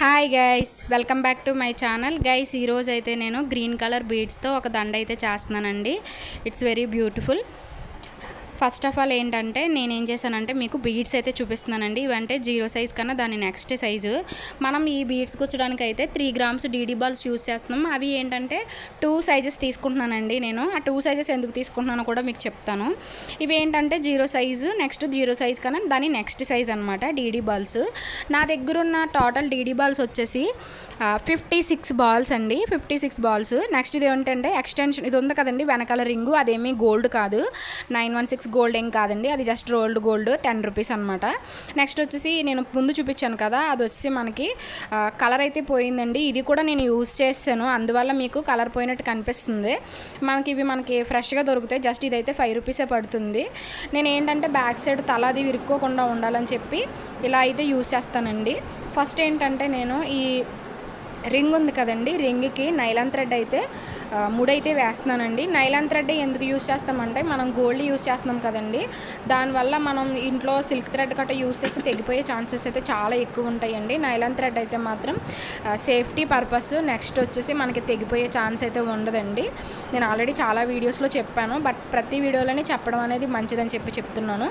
Hi guys welcome back to my channel guys ఈరోజు అయితే నేను గ్రీన్ కలర్ బీడ్స్తో ఒక దండ అయితే చేస్తున్నానండి. It's very beautiful first of all ఏంటంటే నేను ఏం చేశానంటే మీకు బీడ్స్ అయితే చూపిస్తున్నానండి. ఇవంటే జీరో సైజ్ కన్నా దాని నెక్స్ట్ సైజు. మనం ఈ బీడ్స్ కూర్చోడానికి అయితే three grams DD balls use చేస్తున్నాం. అవి ఏంటంటే టూ సైజెస్ తీసుకుంటున్నానండి నేను. ఆ టూ సైజెస్ ఎందుకు తీసుకుంటున్నానో కూడా మీకు చెప్తాను. ఇవి ఏంటంటే zero size next zero size కన్నా దాని నెక్స్ట్ సైజ్ అనమాట డీడీ బాల్స్. నా దగ్గర ఉన్న టోటల్ డీడీ బాల్స్ వచ్చేసి ఫిఫ్టీ సిక్స్ బాల్స్ అండి. Fifty six balls. నెక్స్ట్ ఇది ఏంటంటే ఎక్స్టెన్షన్ ఇది ఉంది కదండి వెనకాల రింగు. అదేమీ గోల్డ్ కాదు. నైన్ వన్ సిక్స్ గోల్డ్ ఏం కాదండి. అది just rolled gold ten rupees అనమాట నెక్స్ట్ వచ్చేసి నేను ముందు చూపించాను కదా అది వచ్చేసి మనకి కలర్ అయితే పోయిందండి. ఇది కూడా నేను యూస్ చేస్తాను. అందువల్ల మీకు కలర్ పోయినట్టు కనిపిస్తుంది. మనకి ఇవి మనకి ఫ్రెష్గా దొరుకుతాయి. జస్ట్ ఇదైతే ఫైవ్ రూపీసే పడుతుంది. నేను ఏంటంటే బ్యాక్ సైడ్ తల అది విరుక్కోకుండా ఉండాలని చెప్పి ఇలా అయితే యూస్ చేస్తానండి. ఫస్ట్ ఏంటంటే నేను ఈ రింగ్ ఉంది కదండి రింగ్కి నైలాన్ థ్రెడ్ అయితే ముడైతే వేస్తున్నానండి. నైలాన్ థ్రెడ్ ఎందుకు యూస్ చేస్తామంటే మనం గోల్డ్ యూస్ చేస్తున్నాం కదండి. దానివల్ల మనం ఇంట్లో సిల్క్ థ్రెడ్ కట్ట యూస్ చేస్తే తెగిపోయే ఛాన్సెస్ అయితే చాలా ఎక్కువ ఉంటాయండి. నైలాన్ థ్రెడ్ అయితే మాత్రం సేఫ్టీ పర్పస్ నెక్స్ట్ వచ్చేసి మనకి తెగిపోయే ఛాన్స్ అయితే ఉండదండి. నేను ఆల్రెడీ చాలా వీడియోస్లో చెప్పాను బట్ ప్రతి వీడియోలోనే చెప్పడం అనేది మంచిదని చెప్పి చెప్తున్నాను.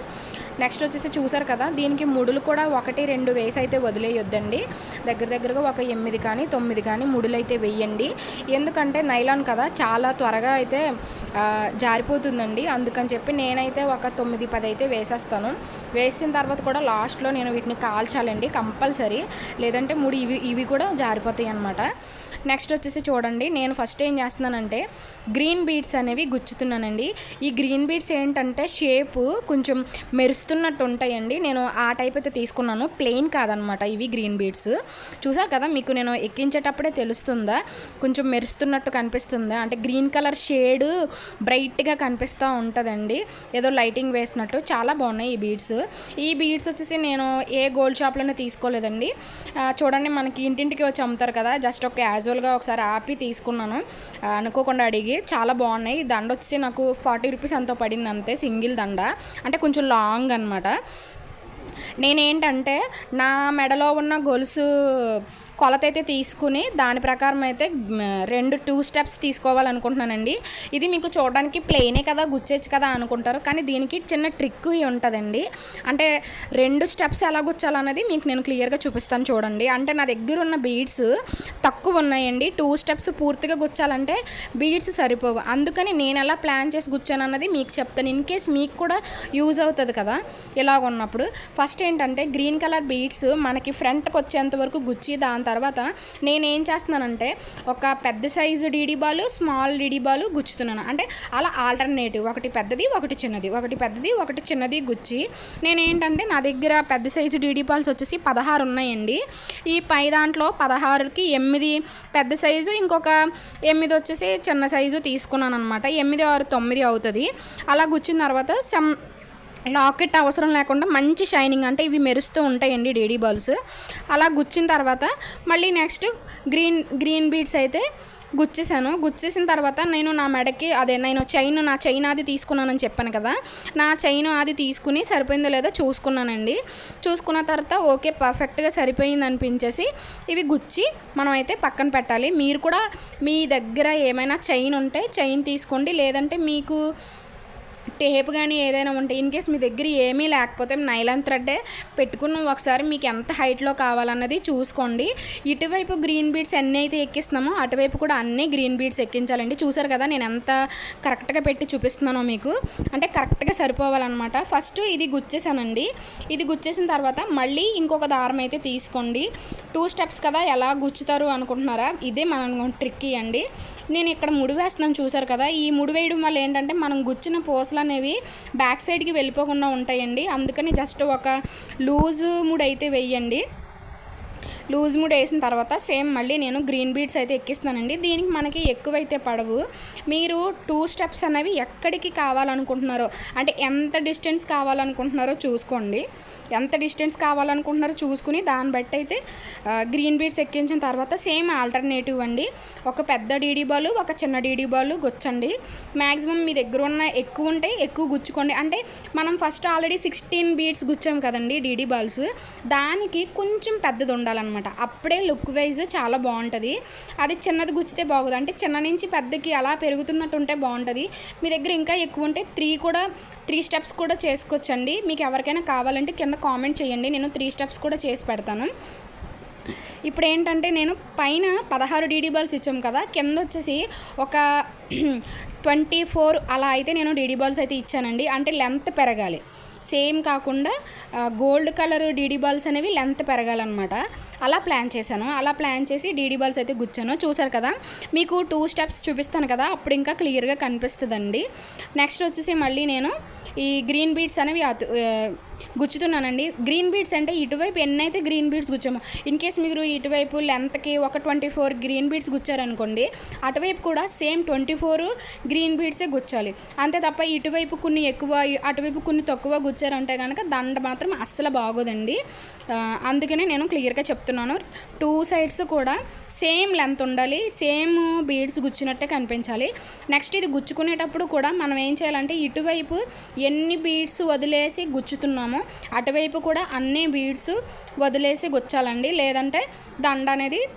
నెక్స్ట్ వచ్చేసి చూసారు కదా దీనికి ముడులు కూడా ఒకటి రెండు వేసి అయితే వదిలేయొద్దండి. దగ్గర దగ్గరగా ఒక ఎనిమిది కానీ తొమ్మిది కానీ ముడులు అయితే వేయండి. ఎందుకంటే నైలాన్ కదా చాలా త్వరగా అయితే జారిపోతుందండి. అందుకని చెప్పి నేనైతే ఒక తొమ్మిది పది అయితే వేసేస్తాను. వేసిన తర్వాత కూడా లాస్ట్లో నేను వీటిని కాల్చాలండి కంపల్సరీ. లేదంటే మూడు ఇవి ఇవి కూడా జారిపోతాయి అన్నమాట నెక్స్ట్ వచ్చేసి చూడండి నేను ఫస్ట్ ఏం చేస్తున్నానంటే గ్రీన్ బీడ్స్ అనేవి గుచ్చుతున్నానండి. ఈ గ్రీన్ బీడ్స్ ఏంటంటే షేప్ కొంచెం మెరుస్తున్నట్టు ఉంటాయండి. నేను ఆ టైప్ అయితే తీసుకున్నాను. ప్లెయిన్ కాదనమాట ఇవి గ్రీన్ బీడ్స్. చూసారు కదా మీకు నేను ఎక్కించేటప్పుడే తెలుస్తుందా? కొంచెం మెరుస్తున్నట్టు కనిపిస్తుందా? అంటే గ్రీన్ కలర్ షేడ్ బ్రైట్గా కనిపిస్తూ ఉంటుందండి. ఏదో లైటింగ్ వేసినట్టు. చాలా బాగున్నాయి ఈ బీడ్స్. ఈ బీడ్స్ వచ్చేసి నేను ఏ గోల్డ్ షాప్లోనే తీసుకోలేదండి. చూడండి మనకి ఇంటింటికి వచ్చి అమ్ముతారు కదా జస్ట్ ఒక యాజ్ క్యాజువల్గా ఒకసారి ఆపి తీసుకున్నాను. అనుకోకుండా అడిగి చాలా బాగున్నాయి. దండ వచ్చి నాకు ఫార్టీ రూపీస్ ఎంతో పడింది అంతే సింగిల్ దండ. అంటే కొంచెం లాంగ్ అనమాట నేనేంటంటే నా మెడలో ఉన్న గొలుసు కొలత అయితే తీసుకుని దాని ప్రకారం అయితే రెండు టూ స్టెప్స్ తీసుకోవాలనుకుంటున్నానండి. ఇది మీకు చూడడానికి ప్లెయినే కదా గుచ్చేచ్చు కదా అనుకుంటారు. కానీ దీనికి చిన్న ట్రిక్ ఉంటుందండి. అంటే రెండు స్టెప్స్ ఎలా గుచ్చాలన్నది మీకు నేను క్లియర్గా చూపిస్తాను చూడండి. అంటే నా దగ్గర ఉన్న బీడ్స్ తక్కువ ఉన్నాయండి. టూ స్టెప్స్ పూర్తిగా గుచ్చాలంటే బీడ్స్ సరిపోవు. అందుకని నేను ఎలా ప్లాన్ చేసి గుచ్చాను అన్నది మీకు చెప్తాను. ఇన్ కేస్ మీకు కూడా యూజ్ అవుతుంది కదా ఇలాగ ఉన్నప్పుడు ఫస్ట్ ఏంటంటే గ్రీన్ కలర్ బీడ్స్ మనకి ఫ్రంట్కి వచ్చేంత వరకు గుచ్చి దాని తర్వాత నేను ఏం చేస్తున్నానంటే ఒక పెద్ద size DD ball small DD ball గుచ్చుతున్నాను. అంటే అలా ఆల్టర్నేటివ్ ఒకటి పెద్దది ఒకటి చిన్నది. ఒకటి పెద్దది ఒకటి చిన్నది గుచ్చి నేను ఏంటంటే నా దగ్గర పెద్ద సైజు డీడీ బాల్స్ వచ్చేసి పదహారు ఉన్నాయండి. ఈ పై దాంట్లో పదహారుకి ఎనిమిది పెద్ద సైజు ఇంకొక ఎనిమిది వచ్చేసి చిన్న సైజు తీసుకున్నాను అనమాట ఎనిమిది ఆరు తొమ్మిది అవుతుంది. అలా గుచ్చిన తర్వాత సమ్ లాకెట్ అవసరం లేకుండా మంచి షైనింగ్ అంటే ఇవి మెరుస్తూ ఉంటాయండి డేడీ బాల్స్. అలా గుచ్చిన తర్వాత మళ్ళీ నెక్స్ట్ గ్రీన్ గ్రీన్ బీడ్స్ అయితే గుచ్చేసాను. గుచ్చేసిన తర్వాత నేను నా మెడకి అదే నేను చైన్ నా చైన్ అది తీసుకున్నానని చెప్పాను కదా నా చైన్ అది తీసుకుని సరిపోయిందో లేదో చూసుకున్నానండి. చూసుకున్న తర్వాత ఓకే పర్ఫెక్ట్గా సరిపోయింది అనిపించేసి ఇవి గుచ్చి మనం అయితే పక్కన పెట్టాలి. మీరు కూడా మీ దగ్గర ఏమైనా చైన్ ఉంటే చైన్ తీసుకోండి. లేదంటే మీకు టేప్ కానీ ఏదైనా ఉంటే ఇన్ కేస్ మీ దగ్గర ఏమీ లేకపోతే నైలాన్ థ్రెడ్డే పెట్టుకున్నాం ఒకసారి మీకు ఎంత హైట్లో కావాలన్నది చూసుకోండి. ఇటువైపు గ్రీన్ బీడ్స్ ఎన్ని అయితే ఎక్కిస్తున్నామో అటువైపు కూడా అన్ని గ్రీన్ బీడ్స్ ఎక్కించాలండి. చూసారు కదా నేను ఎంత కరెక్ట్గా పెట్టి చూపిస్తున్నానో మీకు. అంటే కరెక్ట్గా సరిపోవాలన్నమాట. ఫస్ట్ ఇది గుచ్చేసానండి. ఇది గుచ్చేసిన తర్వాత మళ్ళీ ఇంకొక దారం అయితే తీసుకోండి. టూ స్టెప్స్ కదా ఎలా గుచ్చుతారు అనుకుంటున్నారా? ఇదే మనం ట్రిక్ అండి. నేను ఇక్కడ ముడి వేస్తున్నాను చూసారు కదా? ఈ ముడి వేయడం వల్ల ఏంటంటే మనం గుచ్చిన పూసలు అనేవి బ్యాక్ సైడ్కి వెళ్ళిపోకుండా ఉంటాయండి. అందుకని జస్ట్ ఒక లూజ్ ముడి అయితే వేయండి. లూజ్ ముడ్ వేసిన తర్వాత సేమ్ మళ్ళీ నేను గ్రీన్ బీడ్స్ అయితే ఎక్కిస్తానండి దీనికి మనకి ఎక్కువైతే పడవు. మీరు టూ స్టెప్స్ అనేవి ఎక్కడికి కావాలనుకుంటున్నారో అంటే ఎంత డిస్టెన్స్ కావాలనుకుంటున్నారో చూసుకోండి. ఎంత డిస్టెన్స్ కావాలనుకుంటున్నారో చూసుకుని దాన్ని బట్టి అయితే గ్రీన్ బీడ్స్ ఎక్కించిన తర్వాత సేమ్ ఆల్టర్నేటివ్ అండి. ఒక పెద్ద డీడీ బాల్ ఒక చిన్న డీడీ బాల్ గుచ్చండి. మ్యాక్సిమం మీ దగ్గర ఉన్న ఎక్కువ ఉంటే ఎక్కువ గుచ్చుకోండి. అంటే మనం ఫస్ట్ ఆల్రెడీ సిక్స్టీన్ బీడ్స్ గుచ్చాం కదండి డీడీ బాల్స్. దానికి కొంచెం పెద్దది ఉండాలన్నమాట. అనమాట అప్పుడే లుక్ వైజ్ చాలా బాగుంటుంది. అది చిన్నది గుచ్చితే బాగుంది. అంటే చిన్న నుంచి పెద్దకి అలా పెరుగుతున్నట్టు ఉంటే బాగుంటుంది. మీ దగ్గర ఇంకా ఎక్కువ ఉంటే త్రీ కూడా త్రీ స్టెప్స్ కూడా చేసుకోవచ్చండి. మీకు ఎవరికైనా కావాలంటే కింద కామెంట్ చేయండి. నేను త్రీ స్టెప్స్ కూడా చేసి పెడతాను. ఇప్పుడు ఏంటంటే నేను పైన పదహారు డీడీ బాల్స్ ఇచ్చాం కదా. కింద వచ్చేసి ఒక ట్వంటీ ఫోర్ అలా అయితే నేను డీడీ బాల్స్ అయితే ఇచ్చానండి. అంటే లెంత్ పెరగాలి. సేమ్ కాకుండా గోల్డ్ కలర్ డీడీ బాల్స్ అనేవి లెంత్ పెరగాలన్నమాట. అలా ప్లాన్ చేశాను. అలా ప్లాన్ చేసి డీడీ బాల్స్ అయితే గుచ్చాను. చూసారు కదా మీకు టూ స్టెప్స్ చూపిస్తాను కదా అప్పుడు ఇంకా క్లియర్గా కనిపిస్తుందండి. నెక్స్ట్ వచ్చేసి మళ్ళీ నేను ఈ గ్రీన్ బీట్స్ అనేవి గుచ్చుతున్నానండి. గ్రీన్ బీడ్స్ అంటే ఇటువైపు ఎన్ని అయితే గ్రీన్ బీడ్స్ గుచ్చామో ఇన్ కేస్ మీరు ఇటువైపు లెంత్కి ఒక ట్వంటీ ఫోర్ గ్రీన్ బీడ్స్ గుచ్చారనుకోండి అటువైపు కూడా సేమ్ ట్వంటీ ఫోర్ గ్రీన్ బీడ్సే గుచ్చాలి. అంతే తప్ప ఇటువైపు కొన్ని ఎక్కువ అటువైపు కొన్ని తక్కువ గుచ్చారంటే కనుక దండ మాత్రం అస్సలు బాగోదండి. అందుకనే నేను క్లియర్గా చెప్తున్నాను. టూ సైడ్స్ కూడా సేమ్ లెంత్ ఉండాలి సేమ్ బీడ్స్ గుచ్చినట్టే కనిపించాలి. నెక్స్ట్ ఇది గుచ్చుకునేటప్పుడు కూడా మనం ఏం చేయాలంటే ఇటువైపు ఎన్ని బీడ్స్ వదిలేసి గుచ్చుతున్నాము అటువైపు కూడా అన్ని బీడ్స్ వదిలేసి గుచ్చాలండి. లేదంటే దండ అనేది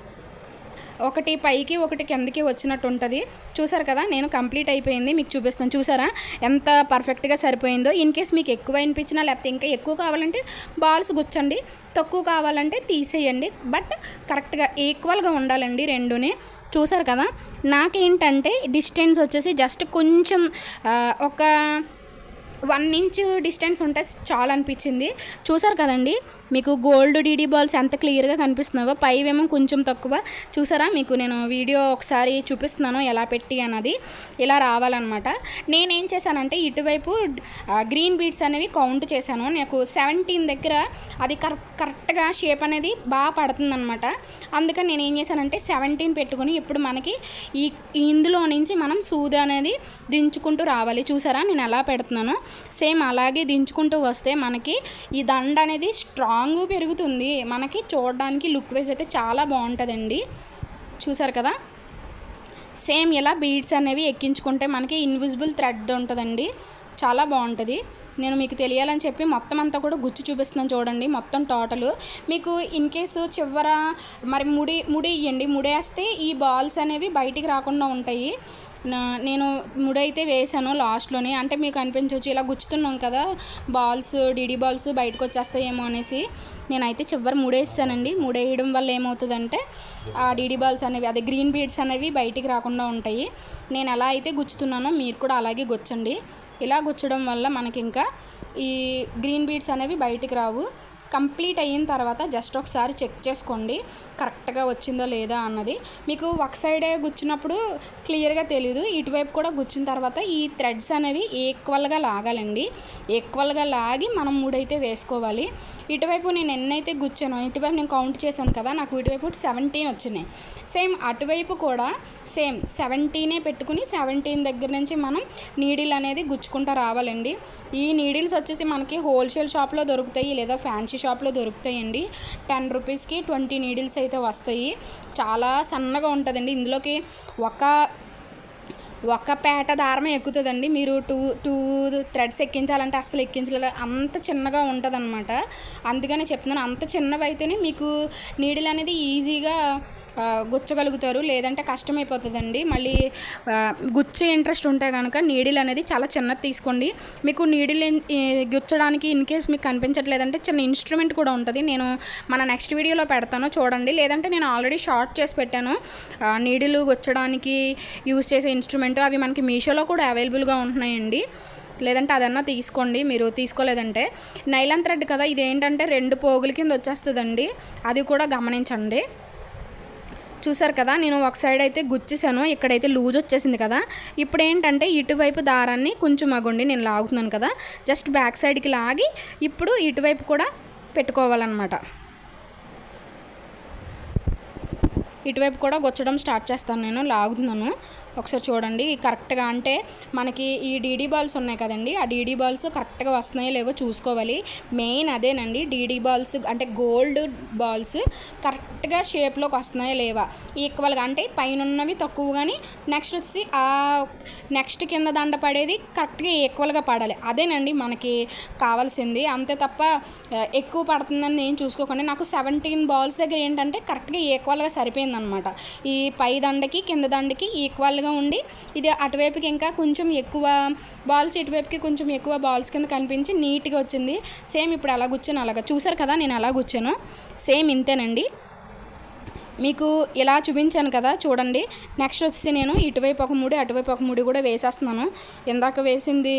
ఒకటి పైకి ఒకటి కిందకి వచ్చినట్టు ఉంటుంది. చూసారు కదా నేను కంప్లీట్ అయిపోయింది. మీకు చూపిస్తాను. చూసారా? ఎంత పర్ఫెక్ట్గా సరిపోయిందో. ఇన్ కేస్ మీకు ఎక్కువ అనిపించినా లేకపోతే ఇంకా ఎక్కువ కావాలంటే బాల్స్ గుచ్చండి. తక్కువ కావాలంటే తీసేయండి. బట్ కరెక్ట్గా ఈక్వల్గా ఉండాలండి రెండుని. చూసారు కదా? నాకేంటంటే డిస్టెన్స్ వచ్చేసి జస్ట్ కొంచెం ఒక వన్ ఇంచ్ డిస్టెన్స్ ఉంటే చాలా అనిపించింది. చూసారు కదండి మీకు గోల్డ్ డీడీ బాల్స్ ఎంత క్లియర్గా కనిపిస్తున్నావో పైవేమో కొంచెం తక్కువ. చూసారా మీకు నేను వీడియో ఒకసారి చూపిస్తున్నాను ఎలా పెట్టి అన్నది. ఇలా రావాలన్నమాట. నేనేం చేశానంటే ఇటువైపు గ్రీన్ బీడ్స్ అనేవి కౌంట్ చేశాను. నాకు సెవెంటీన్ దగ్గర అది కర కరెక్ట్గా షేప్ అనేది బాగా పడుతుందన్నమాట. అందుకని నేను ఏం చేశానంటే సెవెంటీన్ పెట్టుకుని ఇప్పుడు మనకి ఈ ఇందులో నుంచి మనం సూది అనేది దించుకుంటూ రావాలి. చూసారా నేను ఎలా పెడుతున్నాను. సేమ్ అలాగే దించుకుంటూ వస్తే మనకి ఈ దండ అనేది స్ట్రాంగ్ పెరుగుతుంది. మనకి చూడడానికి లుక్ వైజ్ అయితే చాలా బాగుంటుందండి. చూసారు కదా? సేమ్ ఇలా బీడ్స్ అనేవి ఎక్కించుకుంటే మనకి ఇన్విజిబుల్ థ్రెడ్ ఉంటుందండి. చాలా బాగుంటుంది. నేను మీకు తెలియాలని చెప్పి మొత్తం అంతా కూడా గుచ్చి చూపిస్తున్నాను చూడండి. మొత్తం టోటల్ మీకు ఇన్ కేసు చివర మరి ముడి ముడి ఇవ్వండి ముడేస్తే ఈ బాల్స్ అనేవి బయటికి రాకుండా ఉంటాయి. నా- నేను మూడైతే వేసాను లాస్ట్లోనే. అంటే మీకు అనిపించవచ్చు ఇలా గుచ్చుతున్నాం కదా బాల్స్ డిడి బాల్స్ బయటకు వచ్చేస్తాయేమో అనేసి. నేనైతే చివరి ముడేస్తానండి. ముడేయడం వల్ల ఏమవుతుందంటే ఆ డిడి బాల్స్ అనేవి అదే గ్రీన్ బీడ్స్ అనేవి బయటికి రాకుండా ఉంటాయి. నేను ఎలా అయితే గుచ్చుతున్నానో మీరు కూడా అలాగే గుచ్చండి. ఇలా గుచ్చడం వల్ల మనకి ఇంకా ఈ గ్రీన్ బీడ్స్ అనేవి బయటికి రావు. కంప్లీట్ అయిన తర్వాత జస్ట్ ఒకసారి చెక్ చేసుకోండి కరెక్ట్గా వచ్చిందో లేదా అన్నది. మీకు ఒక సైడే గుచ్చినప్పుడు క్లియర్గా తెలియదు ఇటువైపు కూడా గుచ్చిన తర్వాత ఈ థ్రెడ్స్ అనేవి ఈక్వల్గా లాగాలండి. ఈక్వల్గా లాగి మనం మూడైతే వేసుకోవాలి. ఇటువైపు నేను ఎన్నైతే గుచ్చానో ఇటువైపు నేను కౌంట్ చేశాను కదా నాకు ఇటువైపు సెవెంటీన్ వచ్చినాయి. సేమ్ అటువైపు కూడా సేమ్ సెవెంటీనే పెట్టుకుని సెవెంటీన్ దగ్గర నుంచి మనం నీడిల్ అనేది గుచ్చుకుంటూ రావాలండి. ఈ నీడిల్స్ వచ్చేసి మనకి హోల్సేల్ షాప్లో దొరుకుతాయి లేదా ఫ్యాన్సీ షాప్లో దొరుకుతాయండి. టెన్ రూపీస్కి ట్వంటీ నీడిల్స్ అయితే వస్తాయి. చాలా సన్నగా ఉంటుందండి. ఇందులోకి ఒక ఒక పేట దారమే ఎక్కుతుందండి. మీరు టూ టూ థ్రెడ్స్ ఎక్కించాలంటే అస్సలు ఎక్కించలేదు అంత చిన్నగా ఉంటుంది అనమాట అందుకనే చెప్తున్నాను అంత చిన్నవి అయితేనే మీకు నీడిల్ అనేది ఈజీగా గుచ్చగలుగుతారు లేదంటే కష్టమైపోతుందండి. మళ్ళీ గుచ్చే ఇంట్రెస్ట్ ఉంటే కనుక నీడిల్ అనేది చాలా చిన్నది తీసుకోండి. మీకు నీడిల్ గుచ్చడానికి ఇన్ కేస్ మీకు కనిపించట్లేదంటే చిన్న ఇన్స్ట్రుమెంట్ కూడా ఉంటుంది. నేను మన నెక్స్ట్ వీడియోలో పెడతాను చూడండి. లేదంటే నేను ఆల్రెడీ షార్ట్ చేసి పెట్టాను. నీడిల్ గుచ్చడానికి యూస్ చేసే ఇన్స్ట్రుమెంట్ అవి మనకి మీషోలో కూడా అవైలబుల్గా ఉంటున్నాయండి. లేదంటే అదన్నా తీసుకోండి మీరు తీసుకోలేదంటే. నైలాన్ థ్రెడ్ కదా ఇదేంటంటే రెండు పోగుల కింద వచ్చేస్తుందండి. అది కూడా గమనించండి. చూసారు కదా నేను ఒక సైడ్ అయితే గుచ్చేసాను ఇక్కడైతే లూజ్ వచ్చేసింది కదా. ఇప్పుడు ఏంటంటే ఇటువైపు దారాన్ని కొంచెం అగుండి నేను లాగుతున్నాను కదా. జస్ట్ బ్యాక్ సైడ్కి లాగి ఇప్పుడు ఇటువైపు కూడా పెట్టుకోవాలన్నమాట. ఇటువైపు కూడా గుచ్చడం స్టార్ట్ చేస్తాను నేను లాగుతున్నాను. ఒకసారి చూడండి. కరెక్ట్గా అంటే మనకి ఈ డీడీ బాల్స్ ఉన్నాయి కదండి. ఆ డీడీ బాల్స్ కరెక్ట్గా వస్తున్నాయో లేవో చూసుకోవాలి. మెయిన్ అదేనండి. డీడీ బాల్స్ అంటే గోల్డ్ బాల్స్ కరెక్ట్గా షేప్లోకి వస్తున్నాయో లేవా? ఈక్వల్గా అంటే పైన ఉన్నవి తక్కువ కానీ నెక్స్ట్ వచ్చి ఆ నెక్స్ట్ కింద దండ పడేది కరెక్ట్గా ఈక్వల్గా పడాలి. అదేనండి మనకి కావాల్సింది. అంతే తప్ప ఎక్కువ పడుతుందని నేను చూసుకోకుండా నాకు సెవెంటీన్ బాల్స్ దగ్గర ఏంటంటే కరెక్ట్గా ఈక్వల్గా సరిపోయిందనమాట. ఈ పై దండకి కింద దండకి ఈక్వల్ ఈక్వల్గా ఉండి ఇది అటువైపుకి ఇంకా కొంచెం ఎక్కువ బాల్స్ ఇటువైపుకి కొంచెం ఎక్కువ బాల్స్ కింద కనిపించి నీట్గా వచ్చింది. సేమ్ ఇప్పుడు అలా కూర్చొని అలాగా చూసారు కదా నేను అలా కూర్చాను. సేమ్ ఇంతేనండి. మీకు ఇలా చూపించాను కదా చూడండి. నెక్స్ట్ వచ్చి నేను ఇటువైపు ఒక ముడి అటువైపు ఒక ముడి కూడా వేసేస్తున్నాను. ఇందాక వేసింది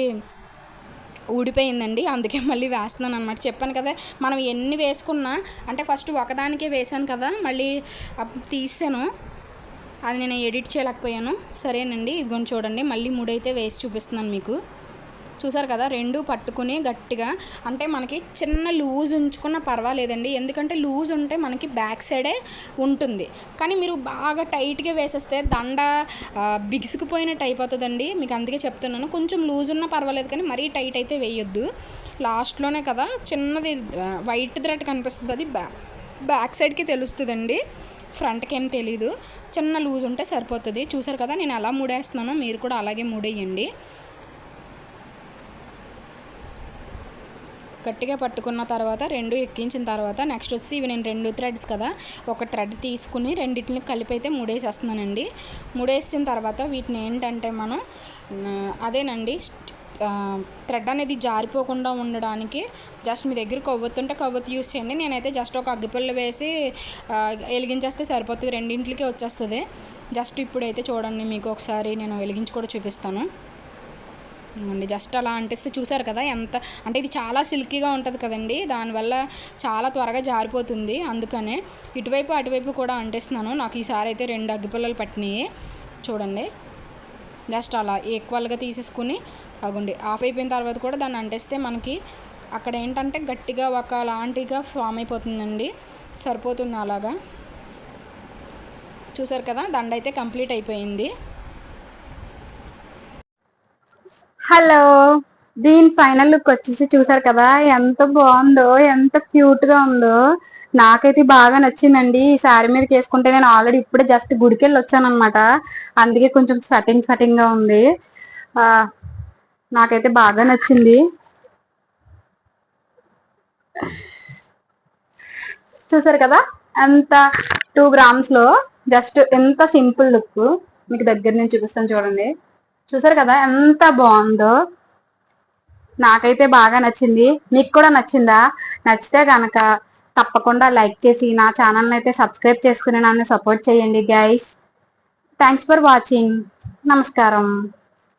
ఊడిపోయిందండి అందుకే మళ్ళీ వేస్తున్నాను అనమాట చెప్పాను కదా మనం ఎన్ని వేసుకున్నా అంటే ఫస్ట్ ఒకదానికే వేసాను కదా మళ్ళీ అప్పుడు తీసాను. అది నేను ఎడిట్ చేయలేకపోయాను. సరేనండి ఇదిగోని చూడండి. మళ్ళీ మూడైతే వేసి చూపిస్తున్నాను మీకు. చూసారు కదా రెండు పట్టుకుని గట్టిగా. అంటే మనకి చిన్న లూజ్ ఉంచుకున్న పర్వాలేదండి. ఎందుకంటే లూజ్ ఉంటే మనకి బ్యాక్ సైడే ఉంటుంది. కానీ మీరు బాగా టైట్గా వేసేస్తే దండ బిగుసుకుపోయినట్టు అయిపోతుందండి. మీకు అందుకే చెప్తున్నాను. కొంచెం లూజ్ ఉన్నా పర్వాలేదు కానీ మరీ టైట్ అయితే వేయొద్దు. లాస్ట్లోనే కదా చిన్నది వైట్ థ్రెడ్ కనిపిస్తుంది. అది బ్యా బ్యాక్ సైడ్కి తెలుస్తుందండి. ఫ్రంట్కి ఏం తెలీదు. చిన్న లూజ్ ఉంటే సరిపోతుంది. చూసారు కదా నేను ఎలా మూడేస్తున్నానో మీరు కూడా అలాగే మూడేయండి. గట్టిగా పట్టుకున్న తర్వాత రెండు ఎక్కించిన తర్వాత నెక్స్ట్ వచ్చి ఇవి నేను రెండు థ్రెడ్స్ కదా ఒక థ్రెడ్ తీసుకుని రెండింటిని కలిపి అయితే మూడేసేస్తున్నానండి. మూడేసిన తర్వాత వీటిని ఏంటంటే మనం అదేనండి థ్రెడ్ అనేది జారిపోకుండా ఉండడానికి జస్ట్ మీ దగ్గర కొవ్వొత్తుంటే కొవ్వొత్తు యూస్ చేయండి. నేనైతే జస్ట్ ఒక అగ్గిపిల్ల వేసి వెలిగించేస్తే సరిపోతుంది. రెండింటికి వచ్చేస్తుంది. జస్ట్ ఇప్పుడైతే చూడండి మీకు ఒకసారి నేను వెలిగించి కూడా చూపిస్తాను. అండి జస్ట్ అలా అంటిస్తే చూసారు కదా ఎంత అంటే ఇది చాలా సిల్కీగా ఉంటుంది కదండి. దానివల్ల చాలా త్వరగా జారిపోతుంది. అందుకనే ఇటువైపు అటువైపు కూడా అంటిస్తున్నాను. నాకు ఈసారి అయితే రెండు అగ్గిపిల్లలు పట్టినాయి. చూడండి జస్ట్ అలా ఈక్వల్గా తీసేసుకుని అగుండి ఆఫ్ అయిపోయిన తర్వాత కూడా దాన్ని అంటిస్తే మనకి అక్కడ ఏంటంటే గట్టిగా ఒక లాంటిగా ఫామ్ అయిపోతుందండి. సరిపోతుంది అలాగా. చూసారు కదా దండ అయితే కంప్లీట్ అయిపోయింది. హలో దీని ఫైనల్ లుక్ వచ్చేసి చూసారు కదా ఎంత బాగుందో ఎంత క్యూట్గా ఉందో. నాకైతే బాగా నచ్చిందండి. ఈ శారీ మీద వేసుకుంటే నేను ఆల్రెడీ ఇప్పుడే జస్ట్ గుడికెళ్ళి వచ్చాను అనమాట అందుకే కొంచెం స్వెటింగ్ స్వెటింగ్గా ఉంది. నాకైతే బాగా నచ్చింది. చూసారు కదా? ఎంత టూ గ్రామ్స్లో జస్ట్ ఎంత సింపుల్ లుక్ మీకు దగ్గర నుంచి చూపిస్తాను చూడండి. చూసారు కదా? ఎంత బాగుందో. నాకైతే బాగా నచ్చింది. మీకు కూడా నచ్చిందా? నచ్చితే కనుక తప్పకుండా లైక్ చేసి నా ఛానల్ని అయితే సబ్స్క్రైబ్ చేసుకుని నన్ను సపోర్ట్ చేయండి గైస్. Thanks for watching. నమస్కారం.